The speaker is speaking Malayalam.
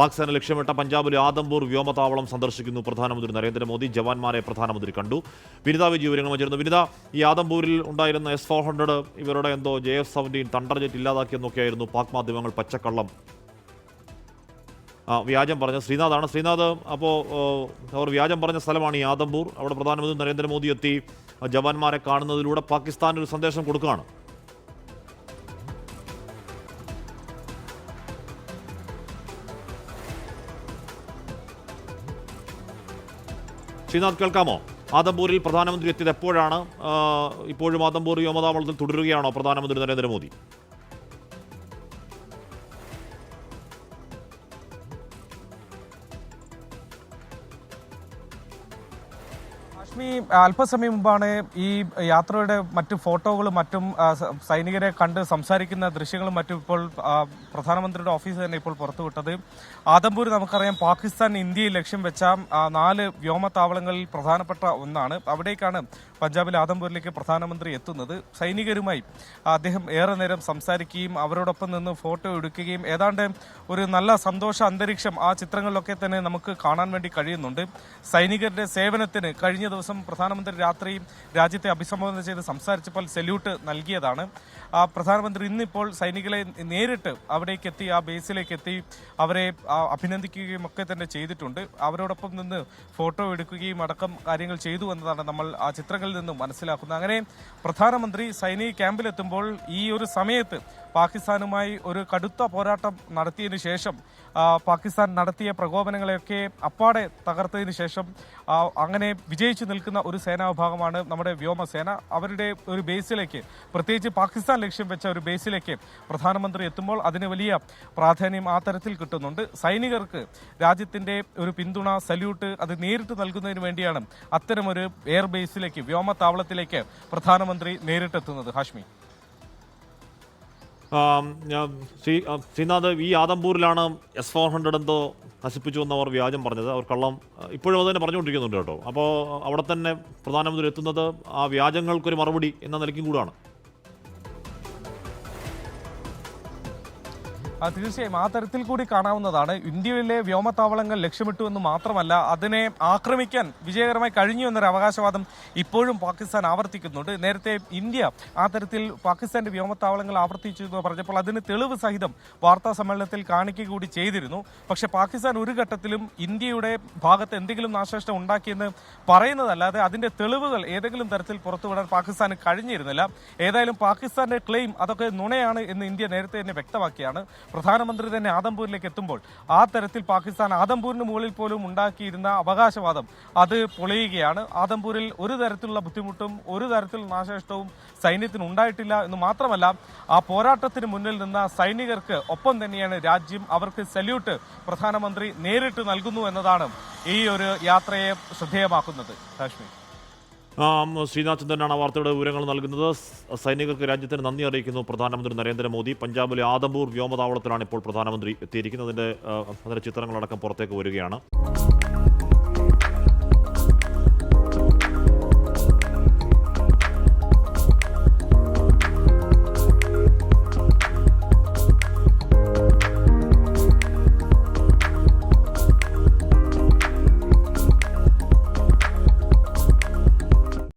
പാക് സേന ലക്ഷ്യമിട്ട പഞ്ചാബിലെ ആദംപൂർ വ്യോമതാവളം സന്ദർശിക്കുന്നു. പ്രധാനമന്ത്രി നരേന്ദ്രമോദി ജവാന്മാരെ പ്രധാനമന്ത്രി കണ്ടു. വിനിത വിജി വിവരങ്ങൾ ചേർന്നു. വിനിത ഈ ആദംപൂരിൽ ഉണ്ടായിരുന്ന എസ് ഫോർ ഹൺഡ്രഡ് ഇവരുടെ എന്തോ J F seventeen thunder jet ഇല്ലാതാക്കിയെന്നൊക്കെയായിരുന്നു Pak മാധ്യമങ്ങൾ പച്ചക്കള്ളം. വ്യാജം പറഞ്ഞ ശ്രീനാഥാണ് ശ്രീനാഥ് അപ്പോൾ അവർ വ്യാജം പറഞ്ഞ സ്ഥലമാണ് ഈ ആദംപൂർ. അവിടെ പ്രധാനമന്ത്രി നരേന്ദ്രമോദി എത്തി. ജവാന്മാരെ കാണുന്നതിലൂടെ പാകിസ്ഥാൻ ഒരു സന്ദേശം കൊടുക്കുകയാണ്. ശ്രീനാഥ് കേൾക്കാമോ? ആദംപൂരിൽ പ്രധാനമന്ത്രി എത്തിയത് എപ്പോഴാണ്? ഇപ്പോഴും ആദംപൂർ വ്യോമതാവളത്തിൽ തുടരുകയാണോ പ്രധാനമന്ത്രി നരേന്ദ്രമോദി? ഹാഷ്മി അല്പസമയം മുമ്പാണ് ഈ യാത്രയുടെ മറ്റു ഫോട്ടോകളും മറ്റും സൈനികരെ കണ്ട് സംസാരിക്കുന്ന ദൃശ്യങ്ങളും മറ്റും ഇപ്പോൾ പ്രധാനമന്ത്രിയുടെ ഓഫീസ് തന്നെ ഇപ്പോൾ പുറത്തുവിട്ടത്. ആദംപൂർ നമുക്കറിയാം പാകിസ്ഥാൻ ഇന്ത്യയിൽ ലക്ഷ്യം വെച്ച നാല് വ്യോമതാവളങ്ങളിൽ പ്രധാനപ്പെട്ട ഒന്നാണ്. അവിടേക്കാണ് പഞ്ചാബിലെ ആദംപൂരിലേക്ക് പ്രധാനമന്ത്രി എത്തുന്നത്. സൈനികരുമായി അദ്ദേഹം ഏറെ നേരം സംസാരിക്കുകയും അവരോടൊപ്പം നിന്ന് ഫോട്ടോ എടുക്കുകയും ഏതാണ്ട് ഒരു നല്ല സന്തോഷ അന്തരീക്ഷം ആ ചിത്രങ്ങളിലൊക്കെ തന്നെ നമുക്ക് കാണാൻ വേണ്ടി കഴിയുന്നുണ്ട്. സൈനികരുടെ സേവനത്തിന് കഴിഞ്ഞ ദിവസം പ്രധാനമന്ത്രി രാത്രി രാജ്യത്തെ അഭിസംബോധന ചെയ്ത് സംസാരിച്ചപ്പോൾ സല്യൂട്ട് നൽകിയതാണ്. ആ പ്രധാനമന്ത്രി ഇന്നിപ്പോൾ സൈനികളെ നേരിട്ട് അവിടേക്ക് എത്തി ആ ബേസിലേക്ക് എത്തി അവരെ അഭിനന്ദിക്കുകയും ഒക്കെ തന്നെ ചെയ്തിട്ടുണ്ട്. അവരോടൊപ്പം നിന്ന് ഫോട്ടോ എടുക്കുകയും അടക്കം കാര്യങ്ങൾ ചെയ്തു എന്നതാണ് നമ്മൾ ആ ചിത്രങ്ങളിൽ നിന്നും മനസ്സിലാക്കുന്നത്. അങ്ങനെ പ്രധാനമന്ത്രി സൈനിക ക്യാമ്പിലെത്തുമ്പോൾ ഈ ഒരു സമയത്ത് പാകിസ്ഥാനുമായി ഒരു കടുത്ത പോരാട്ടം നടത്തിയതിനു ശേഷം പാകിസ്ഥാൻ നടത്തിയ പ്രകോപനങ്ങളെയൊക്കെ അപ്പാടെ തകർത്തതിനു ശേഷം അങ്ങനെ വിജയിച്ചു നിൽക്കുന്ന ഒരു സേനാ വിഭാഗമാണ് നമ്മുടെ വ്യോമസേന. അവരുടെ ഒരു ബേസിലേക്ക് പ്രത്യേകിച്ച് പാകിസ്ഥാൻ ലക്ഷ്യം വെച്ച ഒരു ബേസിലേക്ക് പ്രധാനമന്ത്രി എത്തുമ്പോൾ അതിന് വലിയ പ്രാധാന്യം ആ തരത്തിൽ കിട്ടുന്നുണ്ട്. സൈനികർക്ക് രാജ്യത്തിന്റെ ഒരു പിന്തുണ സല്യൂട്ട് അത് നേരിട്ട് നൽകുന്നതിന് വേണ്ടിയാണ് അത്തരമൊരു എയർ ബേസിലേക്ക് വ്യോമതാവളത്തിലേക്ക് പ്രധാനമന്ത്രി നേരിട്ടെത്തുന്നത്. ഹാഷ്മി. ശ്രീനാഥ് ഈ ആദംപൂരിലാണ് എസ് ഫോർ ഹൺഡ്രഡ് എന്തോ നശിപ്പിച്ചു എന്ന് അവർ വ്യാജം പറഞ്ഞത്. അവർ കള്ളം ഇപ്പോഴും അത് തന്നെ പറഞ്ഞുകൊണ്ടിരിക്കുന്നുണ്ട് കേട്ടോ. അപ്പോൾ അവിടെ തന്നെ പ്രധാനമന്ത്രി എത്തുന്നത് ആ വ്യാജങ്ങൾക്കൊരു മറുപടി എന്ന നിലയ്ക്കും കൂടാണ്. തീർച്ചയായും ആ തരത്തിൽ കൂടി കാണാവുന്നതാണ്. ഇന്ത്യയിലെ വ്യോമത്താവളങ്ങൾ ലക്ഷ്യമിട്ടു എന്ന് മാത്രമല്ല അതിനെ ആക്രമിക്കാൻ വിജയകരമായി കഴിഞ്ഞു എന്നൊരു അവകാശവാദം ഇപ്പോഴും പാകിസ്ഥാൻ ആവർത്തിക്കുന്നുണ്ട്. നേരത്തെ ഇന്ത്യ ആ തരത്തിൽ പാകിസ്ഥാന്റെ വ്യോമത്താവളങ്ങൾ ആവർത്തിച്ചു എന്ന് പറഞ്ഞപ്പോൾ അതിന് തെളിവ് സഹിതം വാർത്താ സമ്മേളനത്തിൽ കാണിക്കുക കൂടി ചെയ്തിരുന്നു. പക്ഷെ പാകിസ്ഥാൻ ഒരു ഘട്ടത്തിലും ഇന്ത്യയുടെ ഭാഗത്ത് എന്തെങ്കിലും നാശനഷ്ടം ഉണ്ടാക്കിയെന്ന് പറയുന്നതല്ലാതെ അതിന്റെ തെളിവുകൾ ഏതെങ്കിലും തരത്തിൽ പുറത്തുവിടാൻ പാകിസ്ഥാന് കഴിഞ്ഞിരുന്നില്ല. ഏതായാലും പാകിസ്ഥാന്റെ ക്ലെയിം അതൊക്കെ നുണയാണ് എന്ന് ഇന്ത്യ നേരത്തെ തന്നെ വ്യക്തമാക്കിയാണ്. പ്രധാനമന്ത്രി തന്നെ ആദംപൂരിലേക്ക് എത്തുമ്പോൾ ആ തരത്തിൽ പാകിസ്ഥാൻ ആദംപൂരിന് മുകളിൽ പോലും ഉണ്ടാക്കിയിരുന്ന അവകാശവാദം അത് പൊളിയുകയാണ്. ആദംപൂരിൽ ഒരു തരത്തിലുള്ള ബുദ്ധിമുട്ടും ഒരു തരത്തിലുള്ള നാശനഷ്ടവും സൈന്യത്തിന് ഉണ്ടായിട്ടില്ല എന്ന് മാത്രമല്ല ആ പോരാട്ടത്തിന് മുന്നിൽ നിന്ന സൈനികർക്ക് ഒപ്പം തന്നെയാണ് രാജ്യം അവർക്ക് സല്യൂട്ട് പ്രധാനമന്ത്രി നേരിട്ട് നൽകുന്നു എന്നതാണ് ഈ ഒരു യാത്രയെ ശ്രദ്ധേയമാക്കുന്നത്. കാശ്മീർ ശ്രീനാഥ് ചന്ദ്രനാണ് വാർത്തയുടെ വിവരങ്ങൾ നൽകുന്നത്. സൈനികർക്ക് രാജ്യത്തിന് നന്ദി അറിയിക്കുന്നു പ്രധാനമന്ത്രി നരേന്ദ്രമോദി. പഞ്ചാബിലെ ആദംപൂർ വ്യോമതാവളത്തിലാണ് ഇപ്പോൾ പ്രധാനമന്ത്രി എത്തിയിരിക്കുന്നത്. അതിന്റെ അതിന്റെ ചിത്രങ്ങളടക്കം പുറത്തേക്ക് വരികയാണ്.